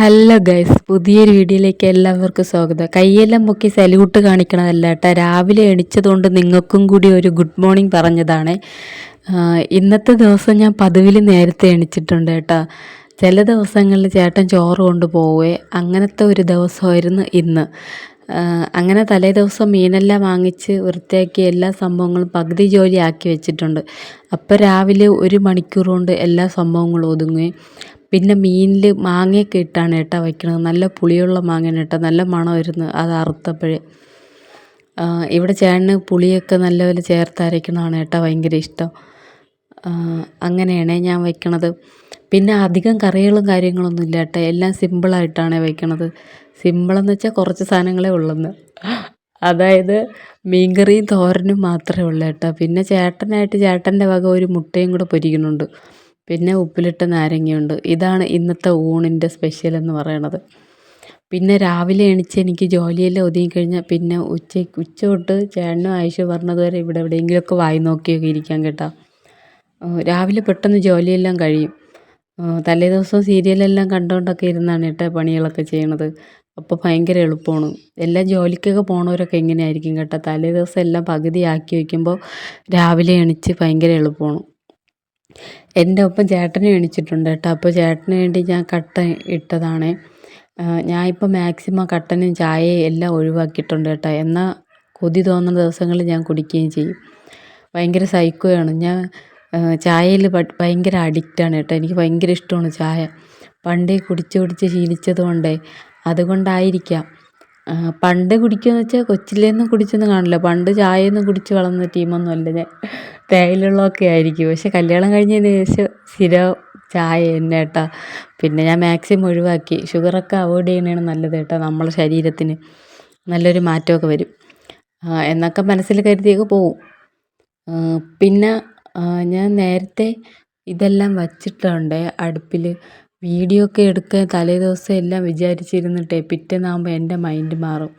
Hello guys പുതിയൊരു വീഡിയോയിലേക്ക് എല്ലാവർക്കും സ്വാഗതം. കൈയെല്ലാം പൊക്കി സല്യൂട്ട് കാണിക്കണതല്ല കേട്ടോ. രാവിലെ എണിച്ചതുകൊണ്ട് നിങ്ങൾക്കും കൂടി ഒരു ഗുഡ് മോർണിംഗ് പറഞ്ഞതാണ്. ഇന്നത്തെ ദിവസം ഞാൻ പതിവിൽ നേരത്തെ എണിച്ചിട്ടുണ്ട് കേട്ടോ. ചില ദിവസങ്ങളിൽ ചേട്ടൻ ചോറ് കൊണ്ട് പോവേ. അങ്ങനത്തെ ഒരു ദിവസമായിരുന്നു ഇന്ന്. അങ്ങനെ തലേ ദിവസം മീനെല്ലാം വാങ്ങിച്ച് വൃത്തിയാക്കി എല്ലാ സംഭവങ്ങളും പകുതി ജോലി ആക്കി വെച്ചിട്ടുണ്ട്. അപ്പോൾ രാവിലെ ഒരു മണിക്കൂർ കൊണ്ട് എല്ലാ സംഭവങ്ങളും ഒതുങ്ങുകയും പിന്നെ മീനിൽ മാങ്ങയൊക്കെ ഇട്ടാണ് ഏട്ടാ വയ്ക്കണത്. നല്ല പുളിയുള്ള മാങ്ങയാണ് ഏട്ടാ. നല്ല മണം വരുന്നു അത് അറുത്തപ്പോഴേ. ഇവിടെ ചേട്ടന് പുളിയൊക്കെ നല്ലപോലെ ചേർത്ത് അരയ്ക്കണതാണ് ഏട്ടാ ഭയങ്കര ഇഷ്ടം. അങ്ങനെയാണ് ഞാൻ വയ്ക്കണത്. പിന്നെ അധികം കറികളും കാര്യങ്ങളൊന്നും ഇല്ല കേട്ടോ എല്ലാം സിമ്പിളായിട്ടാണ് വയ്ക്കണത്. സിമ്പിളെന്ന് വെച്ചാൽ കുറച്ച് സാധനങ്ങളേ ഉള്ളെന്ന്. അതായത് മീൻകറിയും തോരനും മാത്രമേ ഉള്ളൂ കേട്ടോ പിന്നെ ചേട്ടനായിട്ട് ചേട്ടന്റെ വക ഒരു മുട്ടയും കൂടെ പൊരിക്കുന്നുണ്ട്. പിന്നെ ഉപ്പിലിട്ട നാരങ്ങയുണ്ട്. ഇതാണ് ഇന്നത്തെ ഊണിന്റെ സ്പെഷ്യൽ എന്ന് പറയണത്. പിന്നെ രാവിലെ എണീച്ച് എനിക്ക് ജോലിയെല്ലാം ഒതുങ്ങിക്കഴിഞ്ഞാൽ പിന്നെ ഉച്ച ഉച്ച തൊട്ട് ചേട്ടനും ആയിഷ പറഞ്ഞതുവരെ ഇവിടെ എവിടെയെങ്കിലുമൊക്കെ വായി നോക്കിയൊക്കെ ഇരിക്കാൻ കേട്ടോ. രാവിലെ പെട്ടെന്ന് ജോലിയെല്ലാം കഴിയും. തലേ ദിവസം സീരിയലെല്ലാം കണ്ടുകൊണ്ടൊക്കെ ഇരുന്നാണ് കേട്ടോ പണികളൊക്കെ ചെയ്യണത്. അപ്പോൾ ഭയങ്കര എളുപ്പമാണ് എല്ലാം ജോലിക്കൊക്കെ പോണവരൊക്കെ എങ്ങനെയായിരിക്കും കേട്ടോ. തലേ ദിവസം എല്ലാം പകുതി ആക്കി വയ്ക്കുമ്പോൾ രാവിലെ എണീച്ച് ഭയങ്കര എളുപ്പമാണ് എന്റെ ഒപ്പം ചേട്ടനും എണീച്ചിട്ടുണ്ട് കേട്ടോ. അപ്പോൾ ചേട്ടന് വേണ്ടി ഞാൻ കട്ട ഇട്ടതാണ്. ഞാൻ ഇപ്പോൾ മാക്സിമം കട്ടനും ചായയും എല്ലാം ഒഴിവാക്കിയിട്ടുണ്ട് കേട്ടോ. എന്നാൽ കൊതി തോന്നുന്ന ദിവസങ്ങളിൽ ഞാൻ കുടിക്കുകയും ചെയ്യും. ഭയങ്കര സൈക്കോയാണ്. ഞാൻ ചായയിൽ ഭയങ്കര അഡിക്റ്റാണ് കേട്ടോ. എനിക്ക് ഭയങ്കര ഇഷ്ടമാണ് ചായ. പണ്ടേ കുടിച്ച് കുടിച്ച് ശീലിച്ചത് കൊണ്ടേ അതുകൊണ്ടായിരിക്കാം. പണ്ട് കുടിക്കുമെന്ന് വെച്ചാൽ കൊച്ചിലേന്നും കുടിച്ചൊന്നും കാണില്ല. പണ്ട് ചായയൊന്നും കുടിച്ച് വളർന്ന ടീമൊന്നും അല്ല. ഞാൻ തേയിലുള്ളതൊക്കെ ആയിരിക്കും. പക്ഷെ കല്യാണം കഴിഞ്ഞതിന് ശേഷം സ്ഥിരം ചായ തന്നെ കേട്ടോ പിന്നെ ഞാൻ മാക്സിമം ഒഴിവാക്കി. ഷുഗറൊക്കെ അവോയ്ഡ് ചെയ്യണതാണ് നല്ലത് കേട്ടോ നമ്മളെ ശരീരത്തിന് നല്ലൊരു മാറ്റമൊക്കെ വരും. എന്നൊക്കെ മനസ്സിൽ കരുതിയൊക്കെ പോവും. പിന്നെ ഞാൻ നേരത്തെ ഇതെല്ലാം വച്ചിട്ടുണ്ട്. അടുപ്പിൽ വീഡിയോ ഒക്കെ എടുക്കാൻ തലേ ദിവസം എല്ലാം വിചാരിച്ചിരുന്നിട്ടേ പിറ്റേന്നാകുമ്പോൾ എന്റെ മൈൻഡ് മാറും.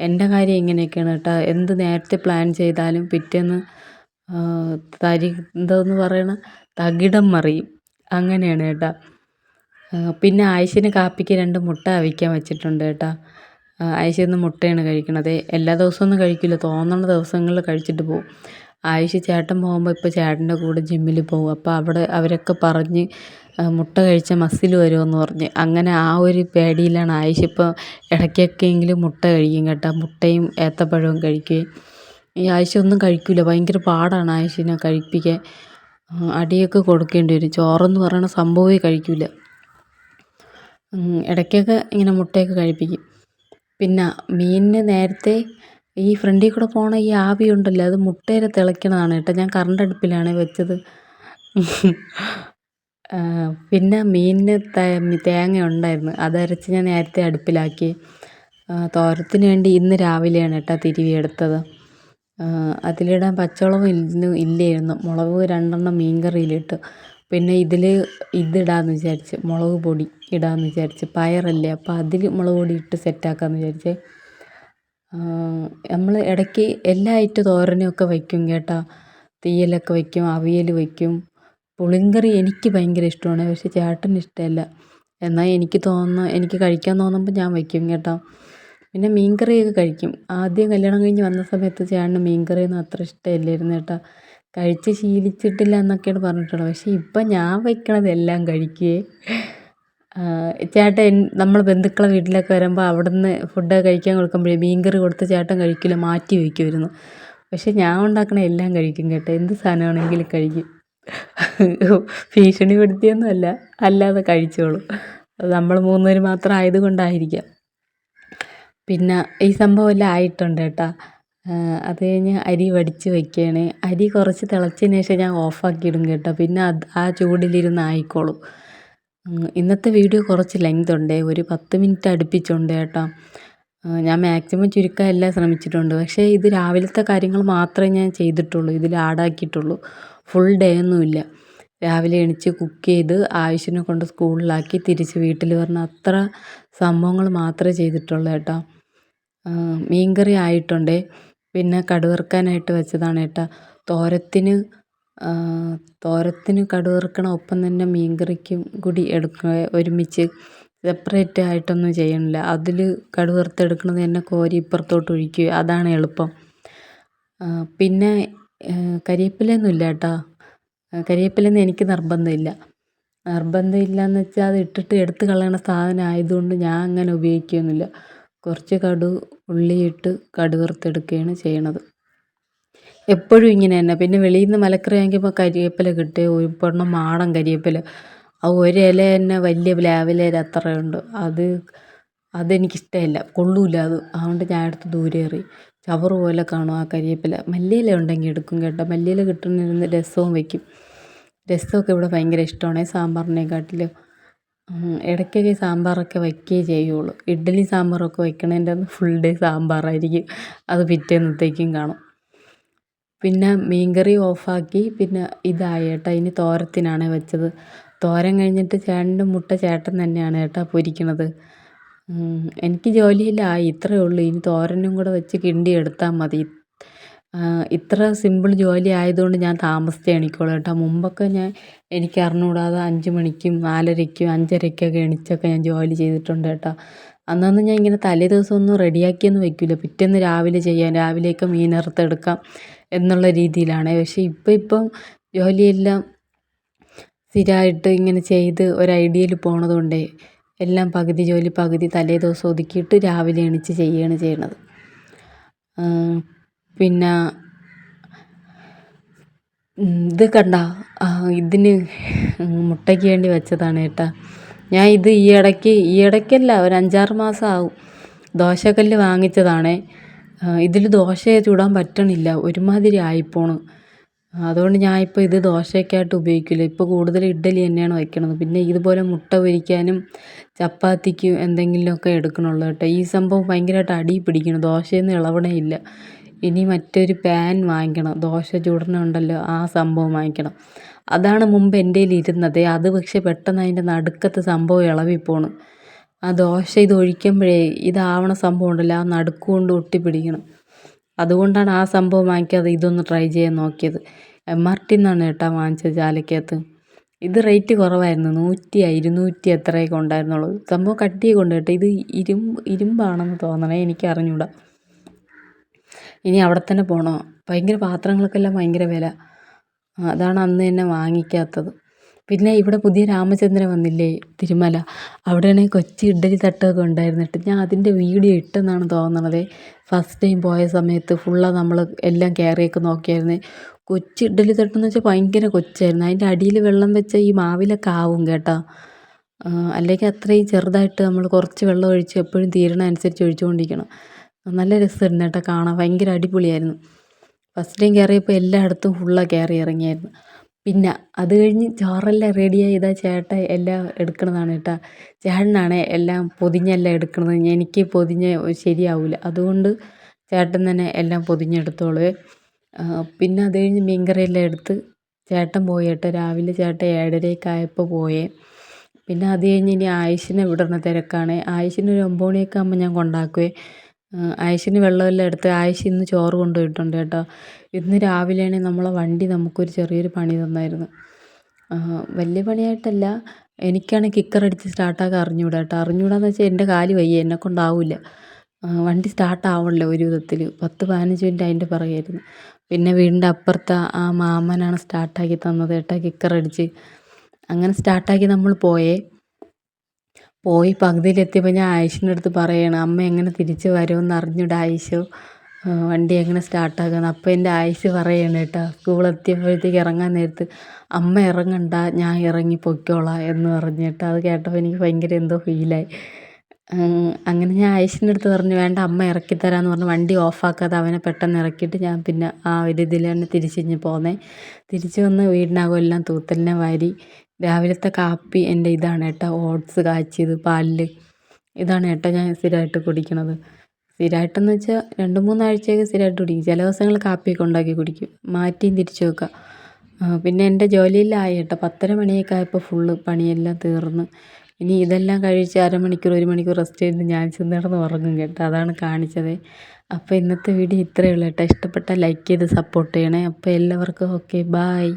എന്റെ കാര്യം ഇങ്ങനെയൊക്കെയാണ് കേട്ടോ. എന്ത് നേരത്തെ പ്ലാൻ ചെയ്താലും പിറ്റേന്ന് തരി എന്തോന്ന് പറയണ? തകിടം മറിയും. അങ്ങനെയാണ് കേട്ടോ. പിന്നെ ആയിഷന് കാപ്പിക്ക് രണ്ട് മുട്ട അവിക്കാൻ വെച്ചിട്ടുണ്ട് കേട്ടോ. ആയിഷ ഇന്ന് മുട്ടയാണ് കഴിക്കണത്. എല്ലാ ദിവസവും ഒന്നും കഴിക്കില്ല തോന്നുന്ന ദിവസങ്ങളിൽ കഴിച്ചിട്ട് പോകും ആയിഷ ചേട്ടൻ പോകുമ്പോൾ ഇപ്പോൾ ചേട്ടന്റെ കൂടെ ജിമ്മിൽ പോകും. അപ്പോൾ അവിടെ അവരൊക്കെ പറഞ്ഞ് മുട്ട കഴിച്ചാൽ മസിൽ വരുമെന്ന് പറഞ്ഞ്. അങ്ങനെ ആ ഒരു പേടിയിലാണ് ആയിഷ ഇപ്പോൾ ഇടയ്ക്കൊക്കെയെങ്കിലും മുട്ട കഴിക്കും കേട്ടോ. മുട്ടയും ഏത്തപ്പഴവും കഴിക്കുകയും. ഈ ആയിഷ ഒന്നും കഴിക്കില്ല ഭയങ്കര പാടാണ് ആയിഷിനെ കഴിപ്പിക്കാൻ. അടിയൊക്കെ കൊടുക്കേണ്ടി വരും. ചോറെന്ന് പറയുന്ന സംഭവമേ കഴിക്കില്ല ഇടയ്ക്കൊക്കെ ഇങ്ങനെ മുട്ടയൊക്കെ കഴിപ്പിക്കും. പിന്നെ മീനിന് നേരത്തെ ഈ ഫ്രണ്ടിൽ കൂടെ പോണ ഈ ആവി ഉണ്ടല്ലോ അത് മുട്ടയിൽ തിളയ്ക്കണതാണ് കേട്ടോ. ഞാൻ കറണ്ട് അടുപ്പിലാണ് വെച്ചത്. പിന്നെ മീനിന് തേങ്ങ ഉണ്ടായിരുന്നു. അതരച്ച് ഞാൻ നേരത്തെ അടുപ്പിലാക്കി. തോരത്തിന് വേണ്ടി ഇന്ന് രാവിലെയാണ് കേട്ടോ തിരുവി എടുത്തത് അതിലിടാൻ പച്ചമുളകും ഇന്ന് ഇല്ലായിരുന്നു. മുളക് രണ്ടെണ്ണം മീൻ കറിയിലിട്ടു പിന്നെ ഇതിൽ ഇതിടാമെന്ന് വിചാരിച്ച് മുളക് പൊടി ഇടാമെന്ന് വിചാരിച്ച് പയറല്ലേ അപ്പോൾ അതിൽ മുളക് പൊടി ഇട്ട് സെറ്റാക്കാമെന്ന് വിചാരിച്ച്. നമ്മൾ ഇടയ്ക്ക് എല്ലാ ഐറ്റം തോരനൊക്കെ വയ്ക്കും കേട്ടോ. തീയലൊക്കെ വയ്ക്കും അവിയൽ വയ്ക്കും. പുളിങ്കറി എനിക്ക് ഭയങ്കര ഇഷ്ടമാണ് പക്ഷെ ചേട്ടന് ഇഷ്ടമല്ല. എന്നാൽ എനിക്ക് തോന്നുന്നു എനിക്ക് കഴിക്കാൻ തോന്നുമ്പോൾ ഞാൻ വയ്ക്കും കേട്ടോ. പിന്നെ മീൻകറിയൊക്കെ കഴിക്കും. ആദ്യം കല്യാണം കഴിഞ്ഞ് വന്ന സമയത്ത് ചേട്ടന് മീൻകറിയൊന്നും അത്ര ഇഷ്ടമില്ലായിരുന്നു കേട്ടോ. കഴിച്ച് ശീലിച്ചിട്ടില്ല എന്നൊക്കെയാണ് പറഞ്ഞിട്ടുള്ളത്. പക്ഷേ ഇപ്പം ഞാൻ വയ്ക്കണതെല്ലാം കഴിക്കുകയെ. ചേട്ടൻ നമ്മൾ ബന്ധുക്കളെ വീട്ടിലൊക്കെ വരുമ്പോൾ അവിടുന്ന് ഫുഡ് കഴിക്കാൻ കൊടുക്കുമ്പോഴേ മീൻകറി കൊടുത്ത് ചേട്ടൻ കഴിക്കില്ല മാറ്റി വയ്ക്കുമായിരുന്നു. പക്ഷേ ഞാൻ ഉണ്ടാക്കണ എല്ലാം കഴിക്കും കേട്ടോ. എന്ത് സാധനമാണെങ്കിലും കഴിക്കും. ഭീഷണിപ്പെടുത്തിയൊന്നുമല്ല അല്ലാതെ കഴിച്ചോളും. അത് നമ്മൾ മൂന്നുപേർ മാത്രം ആയതുകൊണ്ടായിരിക്കാം. പിന്നെ ഈ സംഭവം എല്ലാം ആയിട്ടുണ്ട് കേട്ടോ. അത് കഴിഞ്ഞ് അരി വടിച്ച് വയ്ക്കുകയാണ് അരി കുറച്ച് തിളച്ചതിന് ശേഷം ഞാൻ ഓഫാക്കിയിടും കേട്ടോ. പിന്നെ അത് ആ ചൂടിലിരുന്ന് ആയിക്കോളും. ഇന്നത്തെ വീഡിയോ കുറച്ച് ലെങ്ത് ഉണ്ട്. ഒരു പത്ത് മിനിറ്റ് അടുപ്പിച്ചുണ്ട് കേട്ടോ. ഞാൻ മാക്സിമം ചുരുക്കാൻ എല്ലാം ശ്രമിച്ചിട്ടുണ്ട്. പക്ഷേ ഇത് രാവിലത്തെ കാര്യങ്ങൾ മാത്രമേ ഞാൻ ചെയ്തിട്ടുള്ളൂ. ഇതിൽ ആഡാക്കിയിട്ടുള്ളൂ ഫുൾ ഡേ ഒന്നുമില്ല രാവിലെ എണീച്ച് കുക്ക് ചെയ്ത് ആയുഷിനെ കൊണ്ട് സ്കൂളിലാക്കി തിരിച്ച് വീട്ടിൽ വരണ അത്ര സംഭവങ്ങൾ മാത്രമേ ചെയ്തിട്ടുള്ളൂ കേട്ടോ മീൻകറി ആയിട്ടുണ്ട്. പിന്നെ കടുവറുക്കാനായിട്ട് വെച്ചതാണ് കേട്ടോ തോരത്തിന് തോരത്തിന് കടുവറുക്കണ ഒപ്പം തന്നെ മീൻകറിക്കും കൂടി എടുക്കുക ഒരുമിച്ച് സെപ്പറേറ്റ് ആയിട്ടൊന്നും ചെയ്യണില്ല അതിൽ കടുക് തന്നെ കോരി ഇപ്പുറത്തോട്ട് ഒഴിക്കുക. അതാണ് എളുപ്പം. പിന്നെ കരിവേപ്പിലയൊന്നും ഇല്ല കേട്ടോ. കരിവേപ്പിലയൊന്നും എനിക്ക് നിർബന്ധമില്ല. നിർബന്ധമില്ല എന്ന് വെച്ചാൽ അത് ഇട്ടിട്ട് എടുത്ത് കളയണ സാധനം ആയതുകൊണ്ട് ഞാൻ അങ്ങനെ ഉപയോഗിക്കുകയൊന്നുമില്ല കുറച്ച് കടു ഉള്ളിയിട്ട് കടുക് വറുത്തെടുക്കുകയാണ് ചെയ്യണത്. എപ്പോഴും ഇങ്ങനെ തന്നെ. പിന്നെ വെളിയിൽ നിന്ന് മലക്കറി വാങ്ങിക്കുമ്പോൾ കരിവേപ്പില കിട്ടുക ഒരെണ്ണം മാടൻ കരിവേപ്പില ആ ഒരു ഇല തന്നെ വലിയ പ്ലാവിലയുടെ അത്രയുണ്ട്. അത് അതെനിക്കിഷ്ടമല്ല. കൊള്ളൂല അത്. അതുകൊണ്ട് ഞാൻ എടുത്ത് ദൂരെ എറിയും ചവറ് പോലെ കാണും ആ കരിവേപ്പില മല്ലിയില ഉണ്ടെങ്കിൽ എടുക്കും കേട്ടോ. മല്ലിയില കിട്ടുന്നിരുന്ന് രസവും വെക്കും രസമൊക്കെ ഇവിടെ ഭയങ്കര ഇഷ്ടമാണ്. സാമ്പാറിനെക്കാട്ടിലും. ഇടയ്ക്കൊക്കെ സാമ്പാറൊക്കെ വയ്ക്കുകയേ ചെയ്യുള്ളൂ. ഇഡ്ഡലി സാമ്പാറൊക്കെ വയ്ക്കണതിന്റെ ഫുൾ ഡേ സാമ്പാറായിരിക്കും. അത് പിറ്റേന്നത്തേക്കും കാണും. പിന്നെ മീൻകറി ഓഫാക്കി. പിന്നെ ഇതായി കേട്ടോ. ഇനി തോരത്തിനാണ് വെച്ചത്. തോരൻ കഴിഞ്ഞിട്ട് ചേട്ടന്റെ മുട്ട ചേട്ടൻ തന്നെയാണ് കേട്ടോ പൊരിക്കണത്. എനിക്ക് ജോലിയിലായി ഇത്രയേ ഉള്ളൂ. ഇനി തോരനും കൂടെ വെച്ച് കിണ്ടി എടുത്താൽ മതി. ഇത്ര സിമ്പിൾ ജോലി ആയതുകൊണ്ട് ഞാൻ താമസിച്ചേ എണീക്കുള്ളൂ കേട്ടോ. മുമ്പൊക്കെ ഞാൻ എനിക്ക് അറിഞ്ഞുകൂടാതെ അഞ്ച് മണിക്കും നാലരയ്ക്കും അഞ്ചരയ്ക്കൊക്കെ എണീച്ചൊക്കെ ഞാൻ ജോലി ചെയ്തിട്ടുണ്ട് കേട്ടോ. അന്നൊന്നും ഞാൻ ഇങ്ങനെ തലേ ദിവസം ഒന്നും റെഡിയാക്കിയൊന്നും വെക്കില്ല പിറ്റേന്ന് രാവിലെ ചെയ്യാം. രാവിലെയൊക്കെ മീൻ എന്നുള്ള രീതിയിലാണ്. പക്ഷേ ഇപ്പം ഇപ്പം ജോലിയെല്ലാം സ്ഥിരമായിട്ട് ഇങ്ങനെ ചെയ്ത് ഒരു ഐഡിയയിൽ പോണത് കൊണ്ടേ എല്ലാം പകുതി ജോലി പകുതി തലേ ദിവസം ഒതുക്കിയിട്ട് രാവിലെ എണീച്ച് ചെയ്യുകയാണ് ചെയ്യണത്. പിന്നെ ഇത് കണ്ട ഇതിന് മുട്ടയ്ക്ക് വേണ്ടി വെച്ചതാണ് കേട്ടോ. ഞാൻ ഇത് ഈ ഇടയ്ക്ക് ഈ ഇടയ്ക്കല്ല ഒരു അഞ്ചാറ് മാസം ആവും. ദോശക്കല്ല് വാങ്ങിച്ചതാണേ. ഇതിൽ ദോശ ചൂടാൻ പറ്റണില്ല. ഒരുമാതിരി ആയിപ്പോണ്. അതുകൊണ്ട് ഞാൻ ഇപ്പോൾ ഇത് ദോശയ്ക്കായിട്ട് ഉപയോഗിക്കില്ല ഇപ്പോൾ കൂടുതൽ ഇഡ്ഡലി തന്നെയാണ് വയ്ക്കണത്. പിന്നെ ഇതുപോലെ മുട്ട പൊരിക്കാനും ചപ്പാത്തിക്ക് എന്തെങ്കിലുമൊക്കെ എടുക്കണുള്ളൂ കേട്ടോ. ഈ സംഭവം ഭയങ്കരമായിട്ട് അടി പിടിക്കണം ദോശയൊന്നും ഇളവണേ ഇല്ല ഇനി മറ്റൊരു പാൻ വാങ്ങിക്കണം. ദോശ ചുടണുണ്ടല്ലോ ആ സംഭവം വാങ്ങിക്കണം. അതാണ് മുമ്പ് എന്റെ കയ്യിൽ ഇരുന്നത്. അത് പക്ഷേ പെട്ടെന്ന് അതിന്റെ നടുക്കത്തെ സംഭവം ഇളവിപ്പോണ്. ആ ദോശ ഇത് ഒഴിക്കുമ്പോഴേ ഇതാവണ സംഭവം ഉണ്ടല്ലോ ആ നടുക്കുകൊണ്ട് ഒട്ടിപ്പിടിക്കണം. അതുകൊണ്ടാണ് ആ സംഭവം വാങ്ങിക്കാതെ ഇതൊന്ന് ട്രൈ ചെയ്യാൻ നോക്കിയത്. എം ആർ ടി കേട്ടോ വാങ്ങിച്ചത് ചാലക്കകത്ത് ഇത് റേറ്റ് കുറവായിരുന്നു. നൂറ്റി ഇരുന്നൂറ്റി എത്രയൊക്കെ ഉണ്ടായിരുന്നുള്ളൂ. സംഭവം കട്ടിയൊക്കെ ഉണ്ട് കേട്ടോ. ഇത് ഇരുമ്പ് ഇരുമ്പാണെന്ന് തോന്നണേ എനിക്ക് അറിഞ്ഞൂടാ. ഇനി അവിടെ തന്നെ പോകണോ ഭയങ്കര പാത്രങ്ങൾക്കെല്ലാം ഭയങ്കര വില. അതാണ് അന്ന് തന്നെ വാങ്ങിക്കാത്തത്. പിന്നെ ഇവിടെ പുതിയ രാമചന്ദ്രൻ വന്നില്ലേ തിരുമല. അവിടെയാണെങ്കിൽ കൊച്ചി ഇഡ്ഡലി തട്ടൊക്കെ ഉണ്ടായിരുന്നിട്ട് ഞാൻ അതിന്റെ വീഡിയോ ഇട്ടെന്നാണ് തോന്നണത്. ഫസ്റ്റ് ടൈം പോയ സമയത്ത് ഫുള്ള് നമ്മൾ എല്ലാം കയറിയൊക്കെ നോക്കിയായിരുന്നു. കൊച്ചി ഇഡ്ഡലി തട്ടെന്ന് വെച്ചാൽ ഭയങ്കര കൊച്ചായിരുന്നു. അതിന്റെ അടിയിൽ വെള്ളം വെച്ച ഈ മാവിലൊക്കെ ആവും കേട്ടോ. അല്ലെങ്കിൽ അത്രയും ചെറുതായിട്ട് നമ്മൾ കുറച്ച് വെള്ളം ഒഴിച്ച് എപ്പോഴും തീരണ അനുസരിച്ച് ഒഴിച്ചുകൊണ്ടിരിക്കണം. നല്ല രസമായിരുന്നു കേട്ടോ കാണാൻ. ഭയങ്കര അടിപൊളിയായിരുന്നു. ഫസ്റ്റ് ടൈം കയറിയപ്പോൾ എല്ലായിടത്തും ഫുള്ളാണ് കയറി ഇറങ്ങിയായിരുന്നു. പിന്നെ അത് കഴിഞ്ഞ് ചോറെല്ലാം റെഡിയായതാ ചേട്ടൻ എല്ലാം എടുക്കണതാണ് കേട്ടോ. ചേട്ടനാണ് എല്ലാം പൊതിഞ്ഞെല്ലാം എടുക്കണത്. എനിക്ക് പൊതിഞ്ഞ് ശരിയാവില്ല അതുകൊണ്ട് ചേട്ടൻ തന്നെ എല്ലാം പൊതിഞ്ഞെടുത്തോളു. പിന്നെ അത് കഴിഞ്ഞ് മീൻകറിയെല്ലാം എടുത്ത് ചേട്ടൻ പോയി കേട്ടോ. രാവിലെ ചേട്ടൻ ഏഴരയൊക്കെ ആയപ്പോൾ പോയേ. പിന്നെ അത് കഴിഞ്ഞ് ഇനി ആയുഷിനെ വിടണ തിരക്കാണ്. ആയുഷിനെ ഒരു ഒമ്പത് മണിയൊക്കെ ആകുമ്പോൾ ഞാൻ കൊണ്ടാക്കുവേ. ആയുഷിന് വെള്ളമെല്ലാം എടുത്ത് ആയിഷ ഇന്ന് ചോറ് കൊണ്ടുപോയിട്ടുണ്ട് കേട്ടോ. ഇന്ന് രാവിലെയാണ് നമ്മളെ വണ്ടി നമുക്കൊരു ചെറിയൊരു പണി തന്നായിരുന്നു. വലിയ പണിയായിട്ടല്ല എനിക്കാണ് കിക്കർ അടിച്ച് സ്റ്റാർട്ടാക്കാൻ അറിഞ്ഞുകൂടാ കേട്ടോ. അറിഞ്ഞുകൂടാന്ന് വെച്ചാൽ എന്റെ കാൽ വയ്യ എന്നെ കൊണ്ടാവില്ല വണ്ടി സ്റ്റാർട്ടാവണല്ലോ ഒരു വിധത്തിൽ പത്ത് പതിനഞ്ച് മിനിറ്റ് അതിന്റെ പിറകെയായിരുന്നു. പിന്നെ വീടിന്റെ അപ്പുറത്തെ ആ മാമനാണ് സ്റ്റാർട്ടാക്കി തന്നത് കേട്ടോ കിക്കറടിച്ച് അങ്ങനെ സ്റ്റാർട്ടാക്കി നമ്മൾ പോയേ. പോയി പകുതിയിലെത്തിയപ്പോൾ ഞാൻ ആയിഷിന്റെ അടുത്ത് പറയുകയാണ് അമ്മ എങ്ങനെ തിരിച്ച് വരുമെന്ന് അറിഞ്ഞൂടാ ആയിഷു? വണ്ടി എങ്ങനെ സ്റ്റാർട്ടാക്കുന്നത് അപ്പോൾ എന്റെ ആയിഷ് പറയുകയാണ് കേട്ടോ സ്കൂളെത്തിയപ്പോഴത്തേക്ക് ഇറങ്ങാൻ നേരത്ത് അമ്മ ഇറങ്ങണ്ട ഞാൻ ഇറങ്ങി പൊയ്ക്കോളാം എന്ന് പറഞ്ഞു കേട്ടോ. അത് കേട്ടപ്പോൾ എനിക്ക് ഭയങ്കര എന്തോ ഫീലായി അങ്ങനെ ഞാൻ ആയിഷിന്റെ അടുത്ത് പറഞ്ഞു വേണ്ട അമ്മ ഇറക്കിത്തരാമെന്ന് പറഞ്ഞു വണ്ടി ഓഫാക്കാതെ അവനെ പെട്ടെന്ന് ഇറക്കിയിട്ട് ഞാൻ പിന്നെ ആ ഒരു ഇതിൽ തന്നെ തിരിച്ചിഞ്ഞ് പോന്നേ. തിരിച്ച് വന്ന് വീടിനകം എല്ലാം തൂത്തലിനെ വാരി രാവിലത്തെ കാപ്പി എന്റെ ഇതാണ് കേട്ടോ. ഓട്സ് കാച്ചിയത് പാലിൽ ഇതാണ് കേട്ടോ ഞാൻ സ്ഥിരമായിട്ട് കുടിക്കണത്. സ്ഥിരമായിട്ടെന്ന് വെച്ചാൽ രണ്ട് മൂന്നാഴ്ചയൊക്കെ സ്ഥിരമായിട്ട് കുടിക്കും. ചില ദിവസങ്ങൾ കാപ്പിയൊക്കെ ഉണ്ടാക്കി കുടിക്കും. മാറ്റിയും തിരിച്ചു വെക്കുക പിന്നെ എന്റെ ജോലിയിലായി കേട്ടോ. പത്തര മണിയൊക്കെ ആയപ്പോൾ ഫുള്ള് പണിയെല്ലാം തീർന്ന്. ഇനി ഇതെല്ലാം കഴിച്ച് അരമണിക്കൂർ ഒരു മണിക്കൂർ റെസ്റ്റ് ചെയ്ത് ഞാൻ ചെന്നിടന്ന് ഉറങ്ങും കേട്ടോ. അതാണ് കാണിച്ചത്. അപ്പോൾ ഇന്നത്തെ വീഡിയോ ഇത്രയേ ഉള്ളൂ കേട്ടോ. ഇഷ്ടപ്പെട്ടാൽ ലൈക്ക് ചെയ്ത് സപ്പോർട്ട് ചെയ്യണേ. അപ്പോൾ എല്ലാവർക്കും ഓക്കെ ബായ്